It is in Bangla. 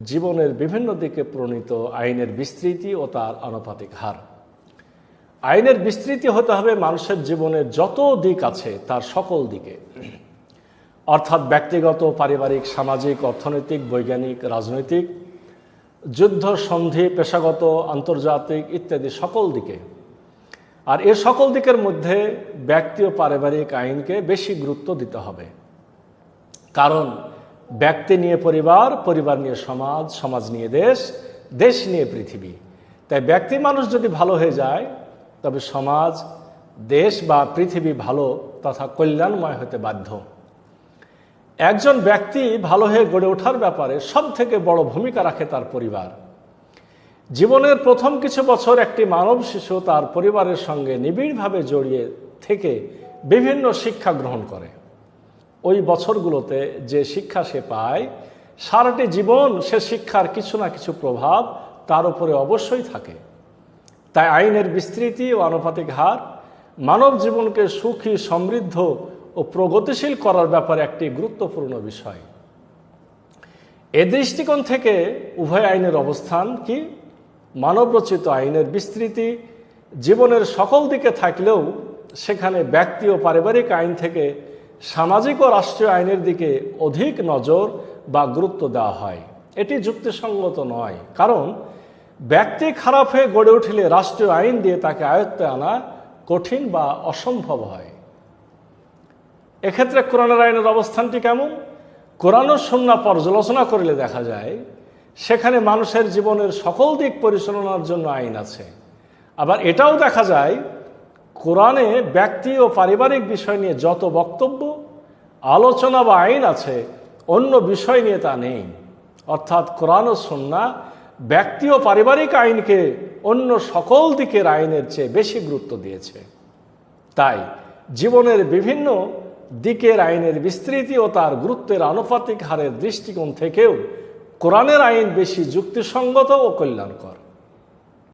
জীবনের বিভিন্ন দিকে প্রণীত আইনের বিস্তৃতি ও তার আনুপাতিক হার। আইনের বিস্তৃতি হতে হবে মানুষের জীবনের যত দিক আছে, তার সকল দিকে। অর্থাৎ ব্যক্তিগত, পারিবারিক, সামাজিক, অর্থনৈতিক, বৈজ্ঞানিক, রাজনৈতিক, যুদ্ধ, সন্ধি, পেশাগত, আন্তর্জাতিক ইত্যাদি সকল দিকে। আর এ সকল দিকের মধ্যে ব্যক্তি ও পারিবারিক আইনকে বেশি গুরুত্ব দিতে হবে। কারণ ব্যক্তি নিয়ে পরিবার পরিবার নিয়ে সমাজ সমাজ নিয়ে দেশ দেশ নিয়ে পৃথিবী। তাই ব্যক্তি মানুষ যদি ভালো হয়ে যায়, তবে সমাজ, দেশ বা পৃথিবী ভালো তথা কল্যাণময় হতে বাধ্য। একজন ব্যক্তি ভালো হয়ে গড়ে ওঠার ব্যাপারে সব থেকে বড় ভূমিকা রাখে তার পরিবার। জীবনের প্রথম কিছু বছর একটি মানব শিশু তার পরিবারের সঙ্গে নিবিড়ভাবে জড়িয়ে থেকে বিভিন্ন শিক্ষা গ্রহণ করে। ওই বছরগুলোতে যে শিক্ষা সে পায়, সারাটি জীবন সে শিক্ষার কিছু না কিছু প্রভাব তার উপরে অবশ্যই থাকে। তাই আইনের বিস্তৃতি ও আনুপাতিক হার, মানব জীবনকে সুখী, সমৃদ্ধ ও প্রগতিশীল করার ব্যাপারে একটি গুরুত্বপূর্ণ বিষয়। এ দৃষ্টিকোণ থেকে উভয় আইনের অবস্থান কি? মানবরচিত আইনের বিস্তৃতি, জীবনের সকল দিকে থাকলেও সেখানে ব্যক্তি ও পারিবারিক আইন থেকে সামাজিক ও রাষ্ট্রীয় আইনের দিকে অধিক নজর বা গুরুত্ব দেওয়া হয়। এটি যুক্তিসঙ্গত নয়, কারণ ব্যক্তি খারাপ হয়ে গড়ে উঠলে রাষ্ট্রীয় আইন দিয়ে তাকে আয়ত্তে আনা কঠিন বা অসম্ভব হয়। এক্ষেত্রে কোরআনের আইনের অবস্থানটি কেমন? কোরআন সন্না পর্যালোচনা করলে দেখা যায়, সেখানে মানুষের জীবনের সকল দিক পরিচালনার জন্য আইন আছে। আবার এটাও দেখা যায় কোরআনে ব্যক্তি ও পারিবারিক বিষয় নিয়ে যত বক্তব্য, আলোচনা বা আইন আছে, অন্য বিষয় নিয়ে তা নেই। অর্থাৎ কোরআন ও সন্না ব্যক্তি ও পারিবারিক আইনকে অন্য সকল দিকের আইনের চেয়ে বেশি গুরুত্ব দিয়েছে। তাই জীবনের বিভিন্ন দিকের আইনের বিস্তৃতি ও তার গুরুত্বের আনুপাতিক হারের দৃষ্টিকোণ থেকেও কোরআনের আইন বেশি যুক্তিসঙ্গত ও কল্যাণকর।